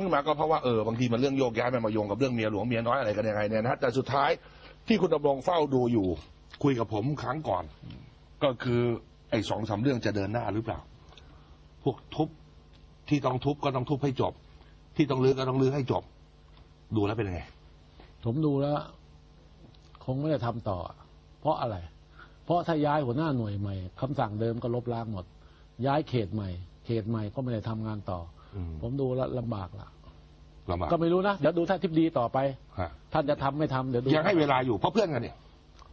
ขึ้นมาก็เพราะว่าเออบางทีมันเรื่องโยกย้ายมันมาโยงกับเรื่องเมียหลวงเมียน้อยอะไรกันยังไงเนี่ยนะฮะแต่สุดท้ายที่คุณดำรงเฝ้าดูอยู่ คุยกับผมครั้งก่อน ก็คือไอ้สองสามเรื่องจะเดินหน้าหรือเปล่า พวกทุบที่ต้องทุบก็ต้องทุบให้จบ ที่ต้องลื้อก็ต้องลื้อให้จบ ดูแล้วเป็นยังไง ผมดูแล้ว คงไม่ได้ทำต่อ เพราะอะไร เพราะถ้าย้ายหัวหน้าหน่วยใหม่คำสั่งเดิมก็ลบล้างหมด ย้ายเขตใหม่ เขตใหม่ก็ไม่ได้ทำงานต่ออม ผมดูแล้วลำบากละลำบากก็ไม่รู้นะ เดี๋ยวดูท่านทิบดีต่อไป ฮะท่านจะทำไม่ทำเดี๋ยวดูยังให้เวลาอยู่เพราะเพื่อนกันเนี่ย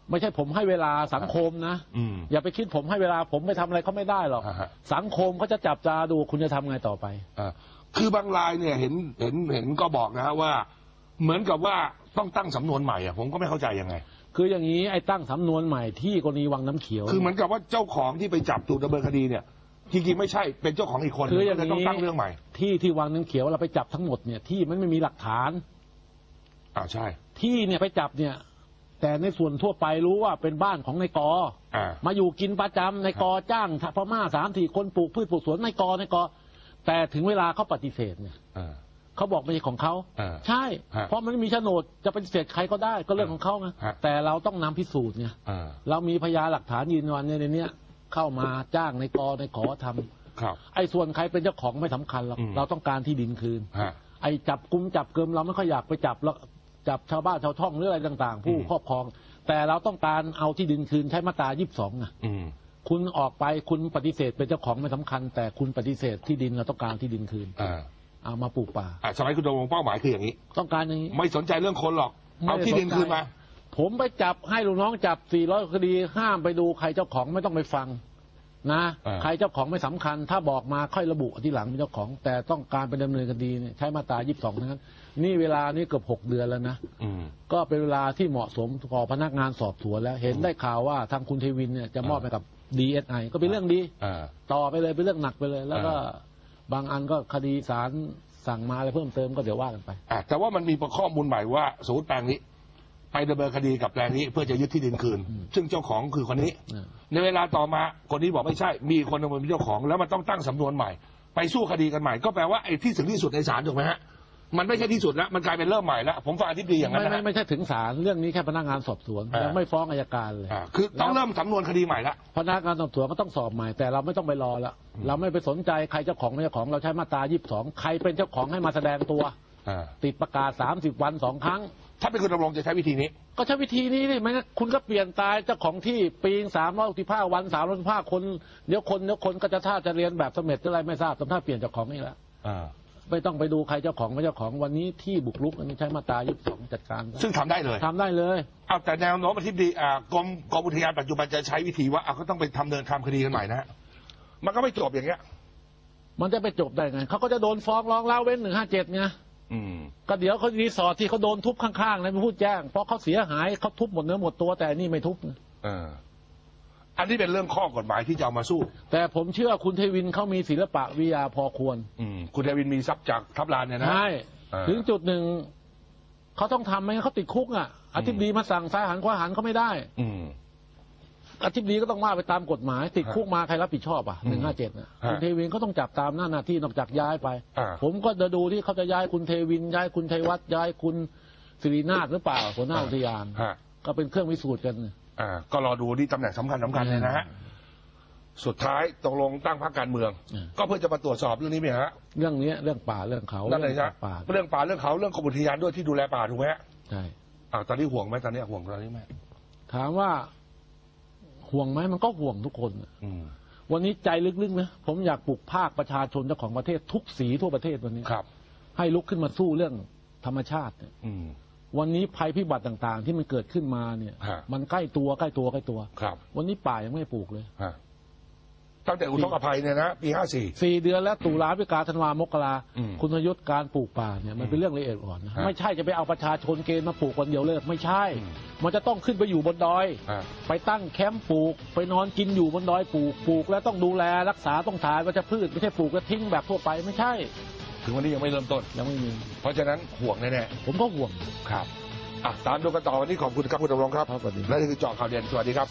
ไม่ใช่ผมให้เวลาสังคมนะ อืม อย่าไปคิดผมให้เวลาผมไม่ทำอะไรเขาไม่ได้หรอก อ่าฮะ สังคมเขาจะจับตาดูคุณจะทำไงต่อไป อ่าคือบางรายเนี่ยเห็นเห็นเห็นก็บอกนะฮะว่า เหมือนกับว่าต้องตั้งสำนวนใหม่อะผมก็ไม่เข้าใจยังไง คืออย่างนี้ไอ้ตั้งสำนวนใหม่ที่กรณีวังน้ำเขียวคือเหมือนกับว่าเจ้าของที่ไปจับถูกดำเนินคดีเนี่ย จริงๆไม่ใช่ เป็นเจ้าของอีกคนคืออย่างก็เลยต้องนี้ตั้งเรื่องใหม่ที่ที่วังน้ำเขียวเราไปจับทั้งหมดเนี่ยที่มันไม่มีหลักฐาน อ่าใช่ ที่เนี่ยไปจับเนี่ย แต่ในส่วนทั่วไปรู้ว่าเป็นบ้านของนายกอ อ่า มาอยู่กินประจำนายกอจ้างพม่าสามสี่คนปลูกพืชปลูกสวนนายกอนายกอ แต่ถึงเวลาเขาปฏิเสธเนี่ยอ่า เขาบอกไม่ใช่ของเขาอ่าใช่ ฮะเพราะมันไม่มีโฉนดจะปฏิเสธใครก็ได้ก็เรื่องของเขาไงฮะ แต่เราต้องนำพิสูจน์เนี่ยอ่า เรามีพยานหลักฐานยืนยันในเนี้ย เข้ามาจ้างในกอในขอทำครับ ไอ้ส่วนใครเป็นเจ้าของไม่สำคัญหรอกอืม เราต้องการที่ดินคืน ฮะ ไอ้จับกุมจับเกิมเราไม่ค่อยอยากไปจับแล้วจับชาวบ้านชาวช่องหรืออะไรต่าง ๆ ผู้อืม ครอบครอง แต่เราต้องการเอาที่ดินคืนใช้มาตรายี่สิบสองะอืมคุณออกไปคุณปฏิเสธเป็นเจ้าของไม่สำคัญ แต่คุณปฏิเสธที่ดินเราต้องการที่ดินคืนอ่าเอามาปลูกป่า อ่าสมัยคุณดำรงเป้าหมายคืออย่างนี้ ต้องการอย่างนี้ ไม่สนใจเรื่องคนหรอก ไม่เอาที่ดินคืนมา ผมไปจับให้ลูกน้องจับ 400 คดี ห้ามไปดูใครเจ้าของไม่ต้องไปฟังนะ อ่า ใครเจ้าของไม่สำคัญ ถ้าบอกมาค่อยระบุที่หลังเป็นเจ้าของ แต่ต้องการไปดำเนินคดีเนี่ยใช้มาตรา 22ทั้งนั้น นี่เวลานี่เกือบ6เดือนแล้วนะ อืม ก็เป็นเวลาที่เหมาะสมต่อพนักงานสอบสวนแล้ว เห็นได้ข่าวว่าทางคุณเทวินเนี่ยจะมอบไปกับ DSI ก็เป็นเรื่องดี อ่า ต่อไปเลยเป็นเรื่องหนักไปเลย แล้วก็อ่าบางอันก็คดีศาลสั่งมาอะไรเพิ่มเติมก็เดี๋ยวว่ากันไป อ่าแต่ว่ามันมีข้อมูลใหม่ว่าสมมติแปลงนี้ ไปดำเนินคดีกับแปลงนี้เพื่อจะยึดที่ดินคืน ซึ่งเจ้าของคือคนนี้อืมในเวลาต่อมาคนนี้บอกไม่ใช่ มีคนหนึงเป็นเจ้าของ แล้วมันต้องตั้งสำนวนใหม่ ไปสู้คดีกันใหม่ ก็แปลว่าไอ้ที่ถึงที่สุดในศาลถูกไหมฮะมันไม่ใช่ที่สุดแล้วมันกลายเป็นเริ่มใหม่แล้วผมฟังอธิบดีอย่างนั้นไม่นะไม่ฮะไม่ใช่ถึงศาลเรื่องนี้แค่พนักงานสอบสวนอ่ายั ยังไม่ฟ้องอายการเลย อ่าคือต้องเริ่มสำนวนคดีใหม่ละพนักงานสอบสวนก็ต้องสอบใหม่แต่เราไม่ต้องไปรอแล้วเราไม่ไปสนใจใครเจ้าของไม่เจ้าของเราใช้มาตรา22 ใครเป็นเจ้าของให้มาแสดงตัว อ่าติดประกาศ 30 วันสองครั้ง ถ้าเป็นคุณดำรงจะใช้วิธีนี้ ก็ใช้วิธีนี้นี่ไม่งั้นคุณก็เปลี่ยนตายเจ้าของที่ปีงสามร้อยสิบห้าวันสามร้อยสิบห้าคนเดี๋ยวคนเดี๋ยวคนก็จะท่าจะเรียนแบบสมเด็จหรืออะไรไม่ทราบทำท่าเปลี่ยนเจ้าของนี่แหละอ่าไม่ต้องไปดูใครเจ้าของไม่เจ้าของวันนี้ที่บุกรุกอันนี้ใช้มาตรา22จัดการ ซึ่งทำได้เลยทำได้เลยเอาแต่แนวโน้มอธิบดีอ่ากรมกรมอุทยานปัจจุบันจะใช้วิธีว่าเอาก็ต้องไปทำเนินทำคดีกันใหม่นะฮะมันก็ไม่จบอย่างเงี้ย มันจะไปจบได้ไงเขาก็จะโดนฟ้องร้องเล่าเว้นหนึ่งห้าเจ็ดไงอืม ก็เดี๋ยวเขารีสอร์ทที่เขาโดนทุบข้างๆนะไม่พูดแจ้ง เพราะเขาเสียหายเขาทุบหมดเนื้อหมดตัวแต่นี่ไม่ทุบนะเอออันนี้เป็นเรื่องข้อกฎหมายที่จะเอามาสู้ แต่ผมเชื่อคุณเทวินเขามีศิลปะวิทยาพอควร อืมคุณเดวินมีทรัพย์จากทับลานเนี่ยนะใช่อ่าถึงจุดหนึ่งเขาต้องทำไหมงั้นเขาติดคุกอะอธิบดีมาสั่งซ้ายหันขวาหันเขาไม่ได้ อื มอธิบดีก็ต้องว่าไปตามกฎหมาย ติดคุกมาใครรับผิดชอบอะอืมหนึ่งห้าเจ็ดนะฮะคุณเทวินก็ต้องจับตามหน้าหน้าที่นอกจากย้ายไป อ่า ผมก็จะดูที่เขาจะย้ายคุณเทวิน ย้ายคุณชัยวัฒน์ย้ายคุณสิรินาถหรือเปล่าหัวหน้าอุทยาน ฮะก็เป็นเครื่องพิสูจน์กัน อ่าก็รอดูที่ตำแหน่งสำคัญสำคัญเลยนะฮะสุดท้ายตกลงตั้งพรรคการเมือง อืม ก็เพื่อจะมาตรวจสอบเรื่องนี้ไหมฮะเรื่องเนี้ยเรื่องป่าเรื่องเขานั่นเลยเรื่นะป่าเรื่องป่าเรื่องเขาเรื่องกรมอุทยานด้วยที่ดูแลป่าถูกไหมฮะใช่ อ่าตอนนี้ห่วงไหมตอนนี้ห่วงตอนนี้ไหมถามว่า ห่วงไหมมันก็ห่วงทุกคนน่ะอืมวันนี้ใจลึกๆนะผมอยากปลุกภาคประชาชนเจ้าของประเทศทุกสีทั่วประเทศวันนี้ครับให้ลุกขึ้นมาสู้เรื่องธรรมชาติเนี่ยอืมวันนี้ภัยพิบัติต่างๆ ที่มันเกิดขึ้นมาเนี่ยฮะมันใกล้ตัวใกล้ตัวใกล้ตัวครับวันนี้ป่ายังไม่ปลูกเลยฮะ ตั้งแต่อุทกภัยเนี่ยนะปีห้าสี่ สี่เดือนแล้วตุลาพฤศจิกาธันวามกราอืมคุณยศการปลูกป่าเนี่ยมันเป็นเรื่องละเอียดอ่อนนะฮะไม่ใช่จะไปเอาประชาชนเกณฑ์มาปลูกคนเดียวเลิกไม่ใช่ อืม มันจะต้องขึ้นไปอยู่บนดอย อ่า ไปตั้งแคมป์ปลูก ไปนอนกินอยู่บนดอยปลูกปลูกแล้วต้องดูแลรักษาต้องถ่ายวัชพืชไม่ใช่ปลูกแล้วทิ้งแบบทั่วไปไม่ใช่ถึงวันนี้ยังไม่เริ่มต้น ยังไม่มีเพราะฉะนั้นห่วงแน่ผมก็ห่วง ๆครับอะตามดูกันต่อวันนี้ขอบคุณครับคุณดำรงครับ ครับสวัสดี และนี่คือเจาะข่าวเด่นสวัสดีครับ